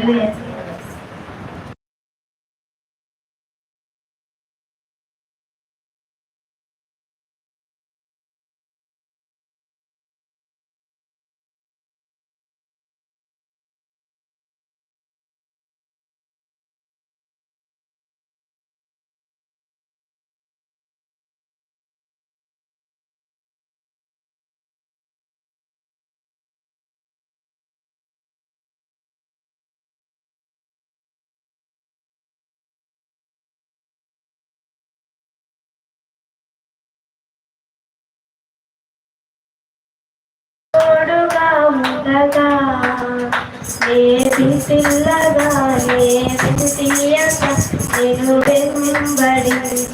对。ఏది పిల్లగానే తీయక నేను వెంబడించెనుగా